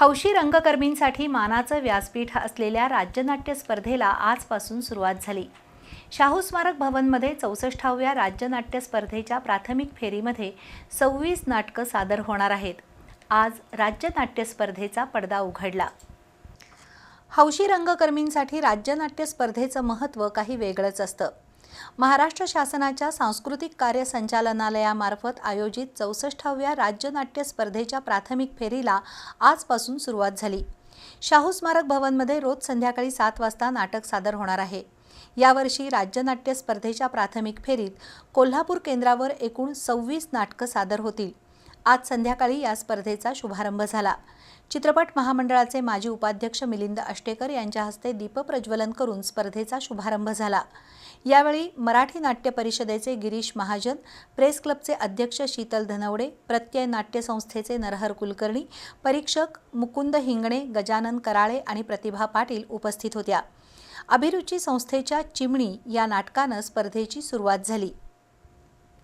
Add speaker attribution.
Speaker 1: हौशी रंगकर्मींसाठी मानाचं व्यासपीठ असलेल्या राज्यनाट्य स्पर्धेला आजपासून सुरुवात झाली. शाहू स्मारक भवनमध्ये चौसष्टाव्या राज्यनाट्य स्पर्धेच्या प्राथमिक फेरीमध्ये सव्वीस नाटकं सादर होणार आहेत. आज राज्यनाट्य स्पर्धेचा पडदा उघडला. हौशी रंगकर्मींसाठी राज्यनाट्य स्पर्धेचं महत्त्व काही वेगळंच असतं. महाराष्ट्र शासनाच्या सांस्कृतिक कार्य संचालनालयामार्फत आयोजित चौसष्टाव्या राज्यनाट्य स्पर्धेच्या प्राथमिक फेरीला आजपासून सुरुवात झाली. शाहू स्मारक भवनमध्ये रोज संध्याकाळी सात वाजता नाटक सादर होणार आहे. यावर्षी राज्यनाट्य स्पर्धेच्या प्राथमिक फेरीत कोल्हापूर केंद्रावर एकूण सव्वीस नाटकं सादर होतील. आज संध्याकाळी या स्पर्धेचा शुभारंभ झाला. चित्रपट महामंडळाचे माजी उपाध्यक्ष मिलिंद अष्टेकर यांच्या हस्ते दीपप्रज्वलन करून स्पर्धेचा शुभारंभ झाला. यावेळी मराठी नाट्य परिषदेचे गिरीश महाजन प्रेस क्लबचे अध्यक्ष शीतल धनवडे प्रत्यय नाट्यसंस्थेचे नरहर कुलकर्णी परीक्षक मुकुंद हिंगणे गजानन कराळे आणि प्रतिभा पाटील उपस्थित होत्या. अभिरुची संस्थेच्या चिमणी या नाटकानं स्पर्धेची सुरुवात झाली.